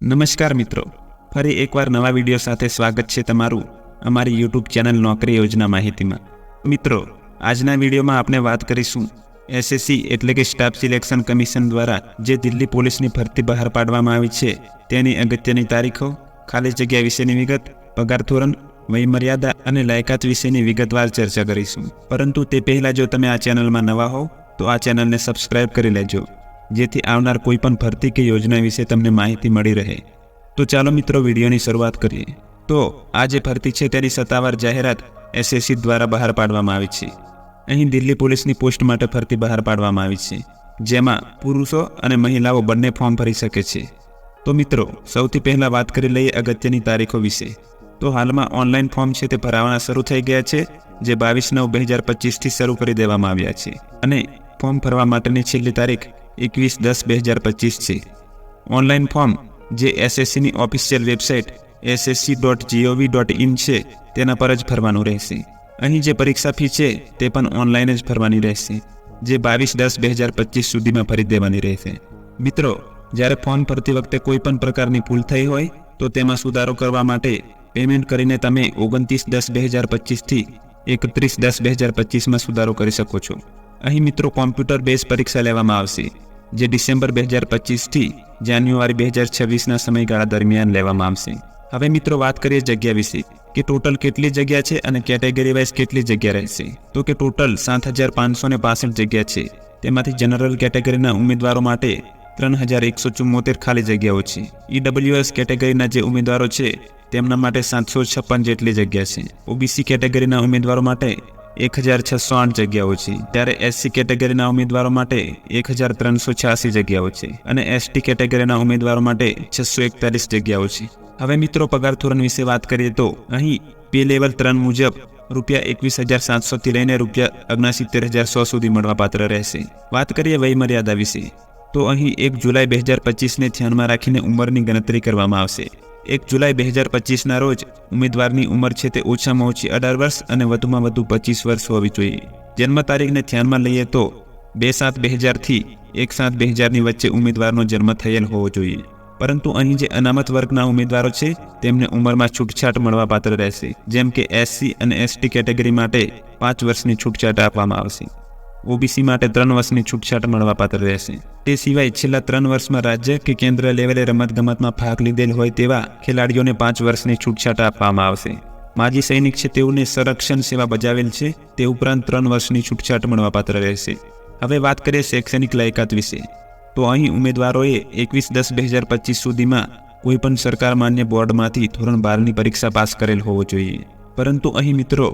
નમસ્કાર મિત્રો. ફરી એકવાર નવા વીડિયો સાથે સ્વાગત છે તમારું અમારી યુટ્યુબ ચેનલ નોકરી યોજના માહિતીમાં. મિત્રો, આજના વિડીયોમાં આપણે વાત કરીશું એસએસસી એટલે કે સ્ટાફ સિલેક્શન કમિશન દ્વારા જે દિલ્હી પોલીસની ભરતી બહાર પાડવામાં આવી છે, તેની અગત્યની તારીખો, ખાલી જગ્યા વિશેની વિગત, પગાર ધોરણ, વયમર્યાદા અને લાયકાત વિશેની વિગતવાર ચર્ચા કરીશું. પરંતુ તે પહેલાં જો તમે આ ચેનલમાં નવા હોવ તો આ ચેનલને સબસ્ક્રાઇબ કરી લેજો. જેથી આવનાર કોઈપણ ભરતી કે યોજના વિશે તમને માહિતી મળી રહે. તો ચાલો મિત્રો વિડીયોની શરૂઆત કરીએ. તો આ જે ભરતી છે તેની સત્તાવાર જાહેરાત એસએસસી દ્વારા બહાર પાડવામાં આવી છે. અહીં દિલ્હી પોલીસની પોસ્ટ માટે ભરતી બહાર પાડવામાં આવી છે, જેમાં પુરુષો અને મહિલાઓ બંને ફોર્મ ભરી શકે છે. તો મિત્રો, સૌથી પહેલાં વાત કરી લઈએ અગત્યની તારીખો વિશે. તો હાલમાં ઓનલાઈન ફોર્મ છે તે ભરાવાના શરૂ થઈ ગયા છે, જે બાવીસ નવ બે હજાર પચીસથી શરૂ કરી દેવામાં આવ્યા છે. અને ફોર્મ ભરવા માટેની છેલ્લી તારીખ એકવીસ દસ બે હજાર પચીસ છે ઓનલાઈન ફોર્મ જે એસએસસીની official website SSC dot G O V dot in છે, તેના પર જ ભરવાનું રહેશે. અહીં જે પરીક્ષા ફી છે, તે પણ ઓનલાઈન જ ભરવાની રહેશે, જે બાવીસ દસ બે હજાર પચીસ સુધીમાં ભરી દેવાની રહેશે. મિત્રો, જ્યારે ફોર્મ ભરતી વખતે કોઈ પણ પ્રકારની ભૂલ થઈ હોય, તો તેમાં સુધારો કરવા માટે પેમેન્ટ કરીને તમે ઓગણત્રીસ દસ બે હજાર પચીસથી એકત્રીસ દસ બે હજાર પચીસમાં સુધારો કરી શકો છો. અહીં મિત્રો કોમ્પ્યુટર બેઝ પરીક્ષા લેવામાં આવશે. જે ડિસેમ્બર બે હજાર પચીસથી જાન્યુઆરી બે હજાર છવ્વીસના સમયગાળા દરમિયાન લેવામાં આવશે. હવે મિત્રો વાત કરીએ જગ્યા વિશે, કે ટોટલ કેટલી જગ્યા છે અને કેટેગરી વાઇઝ કેટલી જગ્યા રહેશે. તો કે ટોટલ સાત હજાર પાંચસો ને પાસઠ જગ્યા છે. તેમાંથી જનરલ કેટેગરીના ઉમેદવારો માટે ત્રણ હજાર એકસો ચુમ્મોતેર ખાલી જગ્યાઓ છે. ઈડબ્લ્યુએસ કેટેગરીના જે ઉમેદવારો છે, તેમના માટે સાતસો છપ્પન જેટલી જગ્યા છે. ઓબીસી કેટેગરીના ઉમેદવારો માટે એક હજાર છસો આઠ જગ્યાઓ છે. ત્યારે એસસી કેટેગરીના ઉમેદવારો માટે એક હજાર ત્રણસો છ્યાસી જગ્યાઓ છે અને એસટી કેટેગરીના ઉમેદવારો માટે છસો એકતાલીસ જગ્યાઓ છે. હવે મિત્રો, પગાર ધોરણ વિશે વાત કરીએ તો અહીં પે લેવલ ત્રણ મુજબ રૂપિયા એકવીસ હજાર સાતસોથી લઈને રૂપિયા ઓગણસિત્તેર હજાર સો સુધી મળવાપાત્ર રહેશે. વાત કરીએ વયમર્યાદા વિશે, તો અહીં એક જુલાઈ બે હજાર પચીસને ધ્યાનમાં રાખીને ઉંમરની ગણતરી કરવામાં આવશે. એક જુલાઈ બે હજાર પચીસના રોજ ઉમેદવારની ઉંમર છે તે ઓછામાં ઓછી અઢાર વર્ષ અને વધુમાં વધુ પચીસ વર્ષ હોવી જોઈએ. જન્મ તારીખને ધ્યાનમાં લઈએ તો બે સાત બે હજારથી એક સાત બે હજારની વચ્ચે ઉમેદવારનો જન્મ થયેલ હોવો જોઈએ. પરંતુ અહીં જે અનામત વર્ગના ઉમેદવારો છે, તેમને ઉંમરમાં છૂટછાટ મળવાપાત્ર રહેશે. જેમ કે એસસી અને એસટી કેટેગરી માટે પાંચ વર્ષની છૂટછાટ આપવામાં આવશે. ઓબીસી માટે ત્રણ વર્ષની છૂટછાટ મળવાપાત્ર રહેશે. તે સિવાય છેલ્લા ત્રણ વર્ષમાં રાજ્ય કે કેન્દ્ર લેવલે રમતગમતમાં ભાગ લીધેલ હોય તેવા ખેલાડીઓને પાંચ વર્ષની છૂટછાટ આપવામાં આવશે. માજી સૈનિક છે તેઓને સંરક્ષણ સેવા બજાવેલ છે. તે ઉપરાંત ત્રણ વર્ષની છૂટછાટ મળવાપાત્ર રહેશે. હવે વાત કરીએ શૈક્ષણિક લાયકાત વિશે. તો અહીં ઉમેદવારોએ એકવીસ દસ બે હજાર પચીસ સુધીમાં કોઈપણ સરકાર માન્ય બોર્ડમાંથી ધોરણ બારની પરીક્ષા પાસ કરેલ હોવો જોઈએ. પરંતુ અહીં મિત્રો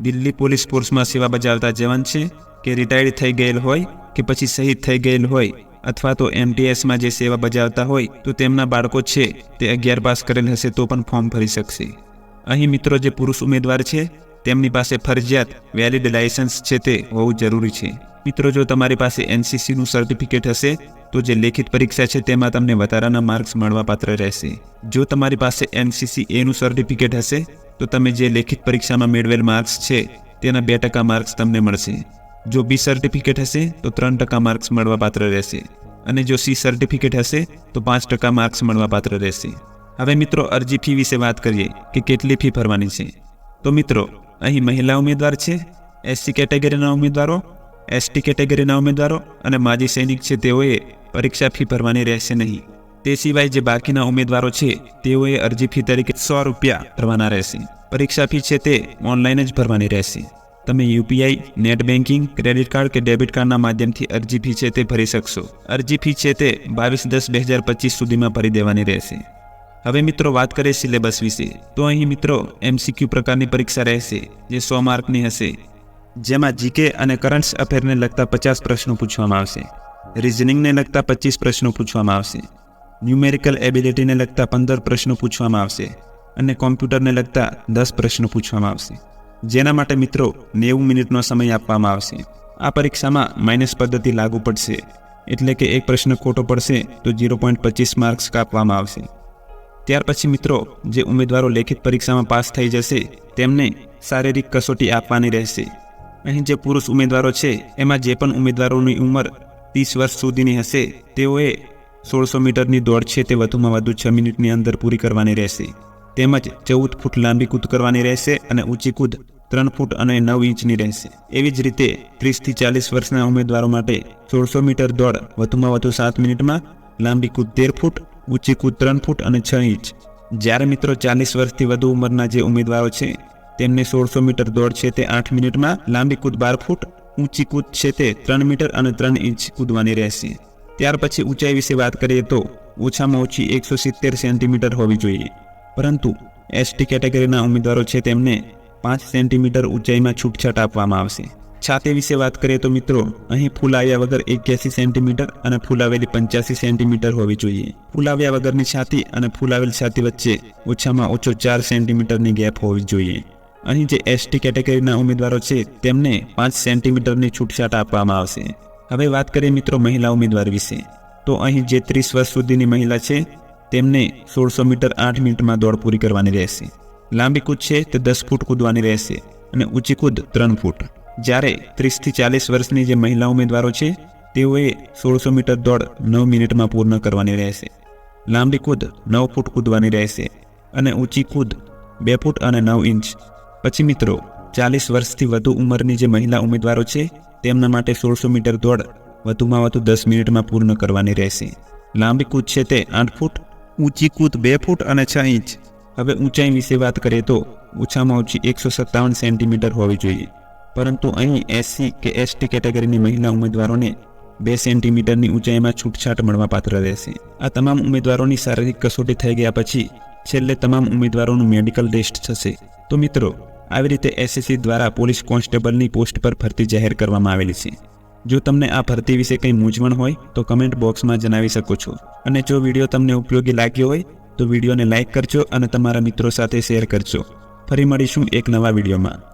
દિલ્હી પોલીસ ફોર્સમાં સેવા બજાવતા જવાન છે કે રિટાયર્ડ થઈ ગયેલ હોય કે પછી શહીદ થઈ ગયેલ હોય અથવા તો એમટીએસમાં જે સેવા બજાવતા હોય તો તેમના બાળકો છે તે અગિયાર પાસ કરેલ હશે તો પણ ફોર્મ ભરી શકશે. અહીં મિત્રો જે પુરુષ ઉમેદવાર છે તેમની પાસે ફરજિયાત વેલિડ લાયસન્સ છે તે હોવું જરૂરી છે. મિત્રો, જો તમારી પાસે એનસીસીનું સર્ટિફિકેટ હશે તો જે લેખિત પરીક્ષા છે તેમાં તમને વધારાના માર્ક્સ મળવાપાત્ર રહેશે. જો તમારી પાસે એનસીસી એનું સર્ટિફિકેટ હશે તો તમે જે લેખિત પરીક્ષામાં મેળવેલ માર્ક્સ છે, તેના બે ટકા માર્ક્સ તમને મળશે. જો બી સર્ટિફિકેટ હશે, તો ત્રણ ટકા માર્ક્સ મળવાપાત્ર રહેશે. અને જો સી સર્ટિફિકેટ હશે, તો પાંચ ટકા માર્ક્સ મળવાપાત્ર રહેશે. હવે મિત્રો, અરજી ફી વિશે વાત કરીએ કે કેટલી ફી ભરવાની છે. તો મિત્રો, અહીં મહિલા ઉમેદવાર છે એસસી કેટેગરીના ઉમેદવારો એસટી કેટેગરીના ઉમેદવારો અને માજી સૈનિક છે, તેઓએ પરીક્ષા ફી ભરવાની રહેશે નહીં. તે સિવાય જે બાકીના ઉમેદવારો છે, તેઓએ અરજી ફી તરીકે સો રૂપિયા ભરવાના રહેશે. પરીક્ષા ફી છે તે ઓનલાઈન જ ભરવાની રહેશે. તમે UPI, net banking credit card કે ડેબિટ કાર્ડના માધ્યમથી અરજી ફી છે તે ભરી શકશો. અરજી ફી છે તે બાવીસ દસ બે હજાર પચીસ સુધીમાં ભરી દેવાની રહેશે. હવે મિત્રો વાત કરીએ સિલેબસ વિશે. તો અહીં મિત્રો એમસીક્યુ પ્રકારની પરીક્ષા રહેશે, જે સો માર્કની હશે. જેમાં જીકે અને કરંટ અફેરને લગતા પચાસ પ્રશ્નો પૂછવામાં આવશે. રિઝનિંગને લગતા પચીસ પ્રશ્નો પૂછવામાં આવશે. ન્યુમેરિકલ એબિલિટીને લગતા પંદર પ્રશ્નો પૂછવામાં આવશે અને કોમ્પ્યુટરને લગતા દસ પ્રશ્નો પૂછવામાં આવશે. જેના માટે મિત્રો નેવું મિનિટનો સમય આપવામાં આવશે. આ પરીક્ષામાં માઇનસ પદ્ધતિ લાગુ પડશે. એટલે કે એક પ્રશ્ન ખોટો પડશે તો ઝીરો પોઈન્ટ પચીસ માર્ક્સ કાપવામાં આવશે. ત્યાર પછી મિત્રો જે ઉમેદવારો લેખિત પરીક્ષામાં પાસ થઈ જશે તેમને શારીરિક કસોટી આપવાની રહેશે. અહીં જે પુરુષ ઉમેદવારો છે, એમાં જે પણ ઉમેદવારોની ઉંમર ત્રીસ વર્ષ સુધીની હશે, તેઓએ સોળસો મીટરની દોડ છે તે વધુમાં વધુ છ મિનિટની અંદર પૂરી કરવાની રહેશે. તેમજ ચૌદ ફૂટ લાંબી કૂદ કરવાની રહેશે અને ઊંચી કૂદ ત્રણ ફૂટ અને નવ ઇંચની રહેશે. એવી જ રીતે ત્રીસથી ચાલીસ વર્ષના ઉમેદવારો માટે સોળસો મીટર દોડ વધુમાં વધુ સાત મિનિટમાં લાંબી કૂદ તેર ફૂટ, ઊંચી કૂદ ત્રણ ફૂટ અને છ ઇંચ. જ્યારે મિત્રો ચાલીસ વર્ષથી વધુ ઉંમરના જે ઉમેદવારો છે, તેમને સોળસો મીટર દોડ છે તે આઠ મિનિટમાં લાંબી કૂદ બાર ફૂટ, ઊંચી કૂદ છે તે ત્રણ મીટર અને ત્રણ ઇંચ કૂદવાની રહેશે. ત્યાર પછી ઊંચાઈ વિશે વાત કરીએ તો ઓછામાં ઓછી એકસો સિત્તેર સેન્ટીમીટર હોવી જોઈએ. પરંતુ એસટી કેટેગરીના ઉમેદવારો છે તેમને પાંચ સેન્ટીમીટર ઊંચાઈમાં છૂટછાટ આપવામાં આવશે. છાતી વિશે વાત કરીએ તો મિત્રો, અહીં ફૂલાવ્યા વગર એક્યાસી સેન્ટીમીટર અને ફૂલાવેલી પંચ્યાસી સેન્ટીમીટર હોવી જોઈએ. ફૂલાવ્યા વગરની છાતી અને ફૂલાવેલ છાતી વચ્ચે ઓછામાં ઓછો ચાર સેન્ટીમીટરની ગેપ હોવી જોઈએ. અહીં જે એસટી કેટેગરીના ઉમેદવારો છે તેમને પાંચ સેન્ટીમીટરની છૂટછાટ આપવામાં આવશે. હવે વાત કરીએ મિત્રો મહિલા ઉમેદવાર વિશે. તો અહીં જે ત્રીસ વર્ષ સુધીની મહિલા છે, તેમને સોળસો મીટર આઠ મિનિટમાં દોડ પૂરી કરવાની રહેશે. લાંબી કૂદ છે, તે દસ ફૂટ કૂદવાની રહેશે અને ઊંચી કૂદ ત્રણ ફૂટ. જ્યારે ત્રીસથી ચાલીસ વર્ષની જે મહિલા ઉમેદવારો છે, તેઓએ સોળસો મીટર દોડ નવ મિનિટમાં પૂર્ણ કરવાની રહેશે. લાંબી કૂદ નવ ફૂટ કૂદવાની રહેશે અને ઊંચી કૂદ બે ફૂટ અને નવ ઇંચ. પછી મિત્રો, ચાલીસ વર્ષથી વધુ ઉંમરની જે મહિલા ઉમેદવારો છે તેમના માટે સોળસો મીટર દોડ વધુમાં વધુ દસ મિનિટમાં પૂર્ણ કરવાની રહેશે. લાંબી કૂદ છે તે આઠ ફૂટ, ઊંચી કૂદ બે ફૂટ અને છ ઇંચ. હવે ઊંચાઈ વિશે વાત કરીએ તો ઓછામાં ઓછી એકસો સત્તાવન સેન્ટીમીટર હોવી જોઈએ. પરંતુ અહીં એસસી કે એસટી કેટેગરીની મહિલા ઉમેદવારોને બે સેન્ટીમીટરની ઊંચાઈમાં છૂટછાટ મળવાપાત્ર રહેશે. આ તમામ ઉમેદવારોની શારીરિક કસોટી થઈ ગયા પછી છેલ્લે તમામ ઉમેદવારોનું મેડિકલ ટેસ્ટ થશે. તો મિત્રો આવી રીતે એસએસસી દ્વારા પોલીસ કોન્સ્ટેબલની પોસ્ટ પર ભરતી જાહેર કરવામાં આવેલી છે. જો તમને આ ભરતી વિશે કંઈ મૂંઝવણ હોય, તો કમેન્ટ બોક્સમાં જણાવી શકો છો. અને જો વીડિયો તમને ઉપયોગી લાગ્યો હોય, તો વિડીયોને લાઇક કરજો અને તમારા મિત્રો સાથે શેર કરજો. ફરી મળીશું એક નવા વિડીયોમાં.